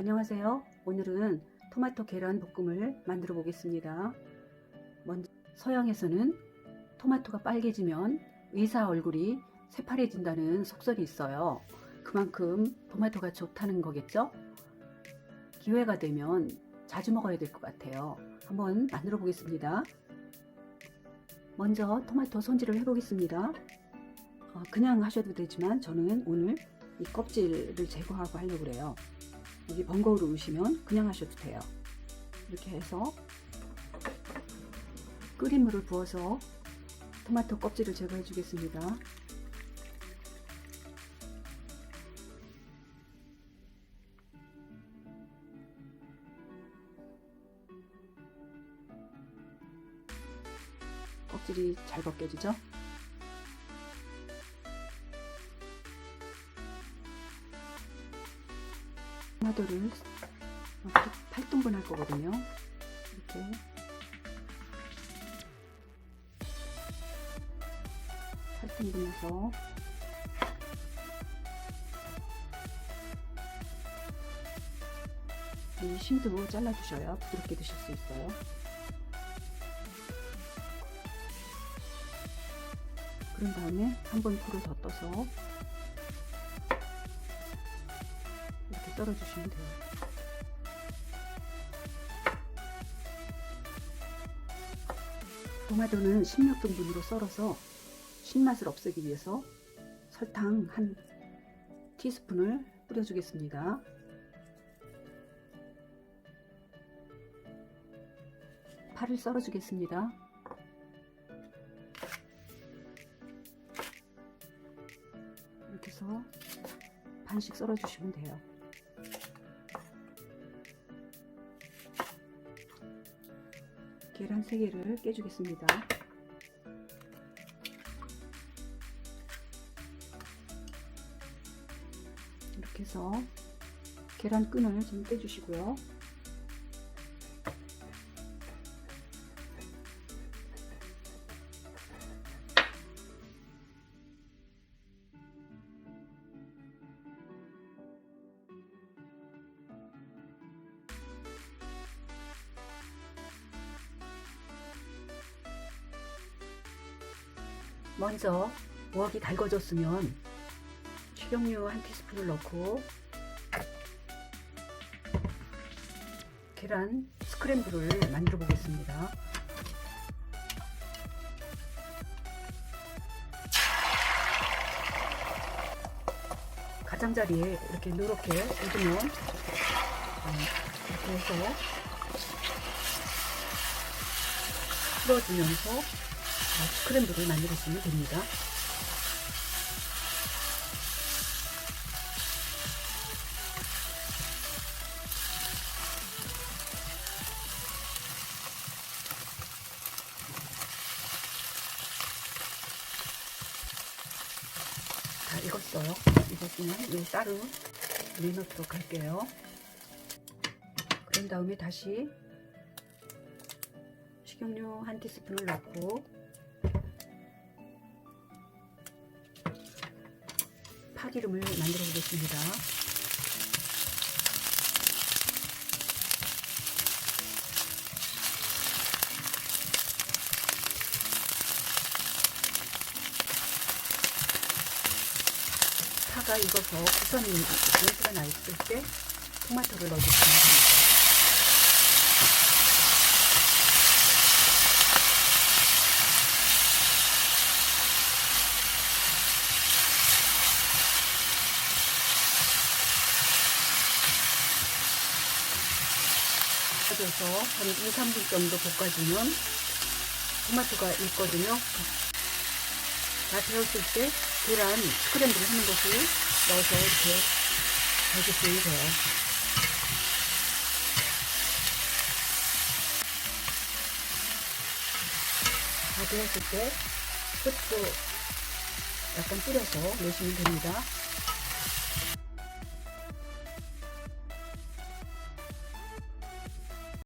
안녕하세요. 오늘은 토마토 계란 볶음을 만들어 보겠습니다. 먼저 서양에서는 토마토가 빨개지면 의사 얼굴이 새파래진다는 속설이 있어요. 그만큼 토마토가 좋다는 거겠죠? 기회가 되면 자주 먹어야 될 것 같아요. 한번 만들어 보겠습니다. 먼저 토마토 손질을 해 보겠습니다. 어, 그냥 하셔도 되지만 저는 오늘 이 껍질을 제거하고 하려고 그래요. 여기 번거로 오시면 그냥 하셔도 돼요. 이렇게 해서 끓인 물을 부어서 토마토 껍질을 제거해 주겠습니다. 껍질이 잘 벗겨지죠? 토마토를 이렇게 8등분 할 거거든요. 이렇게 해서 이 심도 잘라주셔야 부드럽게 드실 수 있어요. 그런 다음에 한 번 불을 더 떠서 썰어주시면 돼요. 토마토는 16등분으로 썰어서 신맛을 없애기 위해서 설탕 한 티스푼을 뿌려주겠습니다. 파를 썰어주겠습니다. 이렇게 해서 반씩 썰어주시면 돼요. 계란 3개를 깨주겠습니다. 이렇게 해서 계란 끈을 좀 떼주시고요. 먼저 웍이 달궈졌으면 식용유 한 티스푼을 넣고 계란 스크램블을 만들어 보겠습니다. 가장자리에 이렇게 누렇게 묻으면 어, 이렇게 해서 풀어주면서 어, 스크램블을 만들어주면 됩니다. 다 익었어요. 익었으면 이 따로 내놓도록 할게요. 그런 다음에 다시 식용유 한 티스푼을 넣고 파기름을 만들어 보겠습니다. 파가 익어서 구선 냄새가 나 있을 때 토마토를 넣어주시면 됩니다. 볶아줘서 한 2, 3분 정도 볶아주면 토마토가 익거든요. 다 되었을 때 계란 스크램블 하는 것을 넣어서 이렇게 해주시면 돼요. 다 되었을 때 끝도 약간 뿌려서 넣으시면 됩니다.